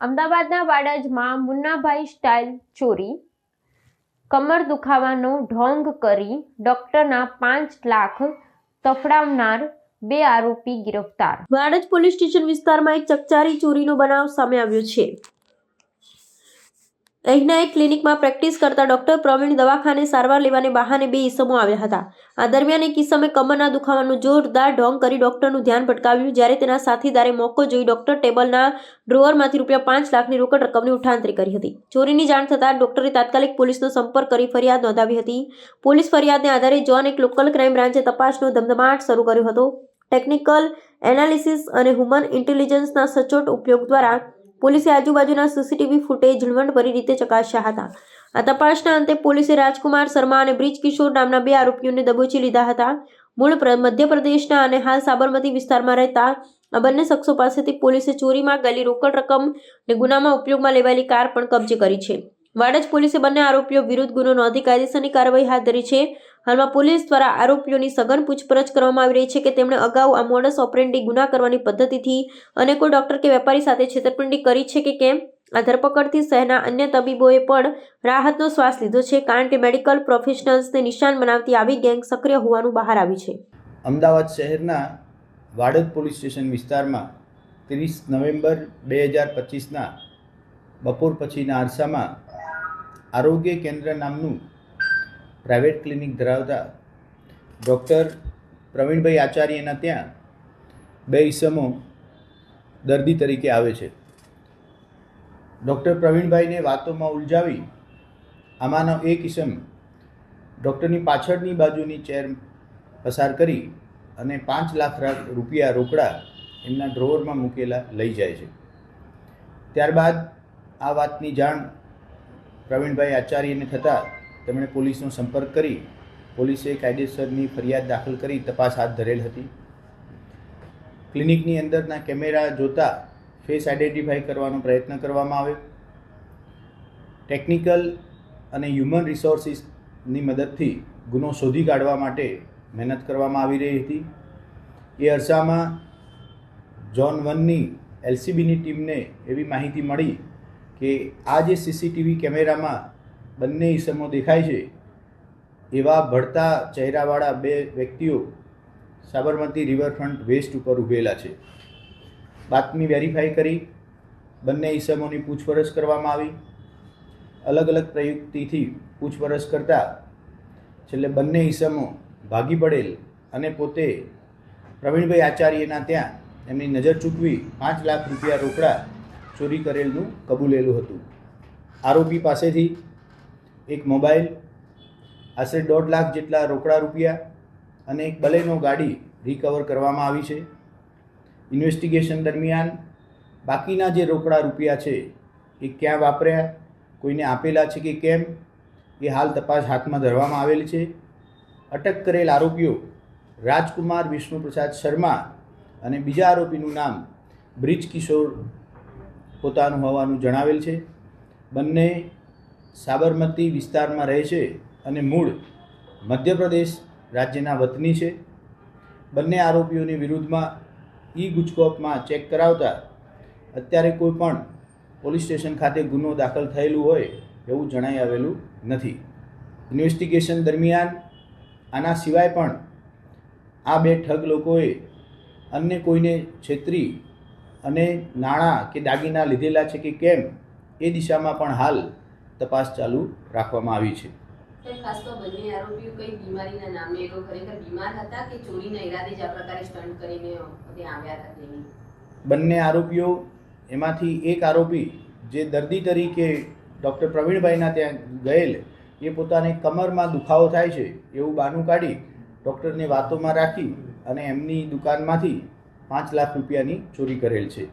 અમદાવાદના વાડજમાં મુન્નાભાઈ સ્ટાઇલ ચોરી, કમર દુખાવાનો ઢોંગ કરી ડોક્ટરના પાંચ લાખ તફડાવનાર બે આરોપી ગિરફતાર. વાડજ પોલીસ સ્ટેશન વિસ્તારમાં એક ચકચારી ચોરીનો બનાવ સામે આવ્યો છે. અહીંના એક ક્લિનિકમાં પ્રેક્ટિસ કરતા ડોક્ટર પ્રવીણ દવાખાને સારવાર લેવાને બહાને બે ઈસમો આવ્યા હતા. આ દરમિયાન એક ઈસમે કમરના દુખાવાનું જોરદાર ઢોંગ કરી ડોક્ટરનું ધ્યાન ભટકાવ્યું, જ્યારે તેના સાથીદારે મોકો જોઈ ડોક્ટર ટેબલના ડ્રોવરમાંથી રૂપિયા પાંચ લાખની રોકડ રકમની ઉઠાંતરી કરી હતી. ચોરીની જાણ થતાં ડોક્ટરે તાત્કાલિક પોલીસનો સંપર્ક કરી ફરિયાદ નોંધાવી હતી. પોલીસ ફરિયાદને આધારે જોન એક લોકલ ક્રાઇમ બ્રાન્ચે તપાસનો ધમધમાટ શરૂ કર્યો હતો. ટેકનિકલ એનાલિસિસ અને હ્યુમન ઇન્ટેલિજન્સના સચોટ ઉપયોગ દ્વારા પોલીસે આજુબાજુના સીસીટીવી ફૂટેજ ઝીણવટભરી રીતે ચકાસ્યા હતા. આ તપાસના અંતે પોલીસે રાજકુમાર શર્મા અને બ્રિજ કિશોર નામના બે આરોપીઓને દબોચી લીધા હતા. મૂળ પ્ર- મધ્યપ્રદેશના અને હાલ સાબરમતી વિસ્તારમાં રહેતા આ બંને શખ્સો પાસેથી પોલીસે ચોરીમાં ગયેલી રોકડ રકમ અને ગુનામાં ઉપયોગમાં લેવાયેલી કાર પણ કબજે કરી છે. વાડજ પોલીસે બંને આરોપીઓ વિરુદ્ધ ગુનો નોંધી કાયદેસરની કાર્યવાહી હાથ ધરી છે. હાલમાં પોલીસ દ્વારા આરોપીઓની સઘન પૂછપરછ કરવામાં આવી રહી છે કે તેમણે અગાઉ આ મોડસ ઓપરેન્ડી ગુના કરવાની પદ્ધતિથી અનેકો ડોક્ટર કે વેપારી સાથે છેતરપિંડી કરી છે કે કેમ? આ ધરપકડથી શહેરના અન્ય તબીબોએ પણ રાહતનો શ્વાસ લીધો છે કારણ કે મેડિકલ પ્રોફેશનલ્સને નિશાન બનાવતી આવી ગેંગ સક્રિય હોવાનું બહાર આવ્યું છે. અમદાવાદ શહેરના વાડદ પોલીસ સ્ટેશન વિસ્તારમાં ત્રીસ નવેમ્બર બે હજાર પચીસના બપોર પછીના આરસામાં આરોગ્ય કેન્દ્ર નામનું પ્રાઇવેટ ક્લિનિક ધરાવતા ડૉક્ટર પ્રવીણભાઈ આચાર્યના ત્યાં બે ઈસમો દર્દી તરીકે આવે છે. ડૉક્ટર પ્રવીણભાઈને વાતોમાં ઉલઝાવી આમાંનો એક ઈસમ ડૉક્ટરની પાછળની બાજુની ચેર પસાર કરી અને પાંચ લાખ રૂપિયા રોકડા એમના ડ્રોવરમાં મૂકેલા લઈ જાય છે. ત્યારબાદ આ વાતની જાણ પ્રવીણભાઈ આચાર્યને થતાં તેમણે પોલીસનો સંપર્ક કરી, પોલીસે કાયદેસરની ફરિયાદ દાખલ કરી, તપાસ હાથ ધરેલ હતી. ક્લિનિકની અંદરના કેમેરા જોતા ફેસ આઈડેન્ટિફાઈ કરવાનો પ્રયત્ન કરવામાં આવ્યો. ટેકનિકલ અને હ્યુમન રિસોર્સિસની મદદથી ગુનો શોધી કાઢવા માટે મહેનત કરવામાં આવી રહી હતી. એ અરસામાં જોન વનની એલસીબીની ટીમને એવી માહિતી મળી કે આ જે સીસીટીવી કેમેરામાં બંને ઈસમો દેખાય છે. એવા ભળતા ચહેરાવાળા બે વ્યક્તિઓ સાબરમતી રિવરફ્રન્ટ વેસ્ટ ઉપર ઊભેલા છે. બાતમી વેરીફાઈ કરી બંને ઈસમોની પૂછપરછ કરવામાં આવી. અલગ અલગ પ્રયુક્તિથી પૂછપરછ કરતાં છેલ્લે બંને ઈસમો ભાગી પડેલ અને પોતે પ્રવીણભાઈ આચાર્યના ત્યાં એમની નજર ચૂકવી પાંચ લાખ રૂપિયા રોકડા ચોરી કરેલનું કબૂલેલું હતું. આરોપી પાસેથી એક મોબાઈલ, આશરે દોઢ લાખ જેટલા રોકડા રૂપિયા અને એક બલેનો ગાડી રિકવર કરવામાં આવી છે. ઇન્વેસ્ટિગેશન દરમિયાન બાકીના જે રોકડા રૂપિયા છે એ ક્યાં વાપર્યા, કોઈને આપેલા છે કે કેમ, એ હાલ તપાસ હાથમાં ધરવામાં આવેલ છે. અટક કરેલ આરોપીઓ રાજકુમાર વિષ્ણુપ્રસાદ શર્મા અને બીજા આરોપીનું નામ બ્રિજ કિશોર પોતાનું હોવાનું જણાવેલ છે. બંને સાબરમતી વિસ્તારમાં રહે છે અને મૂળ મધ્યપ્રદેશ રાજ્યના વતની છે. બંને આરોપીઓની વિરુદ્ધમાં ઈ ગુજકોપમાં ચેક કરાવતા અત્યારે કોઈ પણ પોલીસ સ્ટેશન ખાતે ગુનો દાખલ થયેલું હોય એવું જણાઈ આવેલું નથી. ઇન્વેસ્ટિગેશન દરમિયાન આના સિવાય પણ આ બે ઠગ લોકોએ અન્ય કોઈને છેતરી અને નાણાં કે દાગીના લીધેલા છે કે કેમ એ દિશામાં પણ હાલ તપાસ ચાલુ રાખવામાં આવી છે. બંને આરોપીઓ એમાંથી એક આરોપી જે દર્દી તરીકે ડૉક્ટર પ્રવીણભાઈના ત્યાં ગયેલ એ પોતાને કમરમાં દુખાવો થાય છે એવું બાનું કાઢી ડૉક્ટરને વાતોમાં રાખી અને એમની દુકાનમાંથી પાંચ લાખ રૂપિયાની ચોરી કરેલ છે.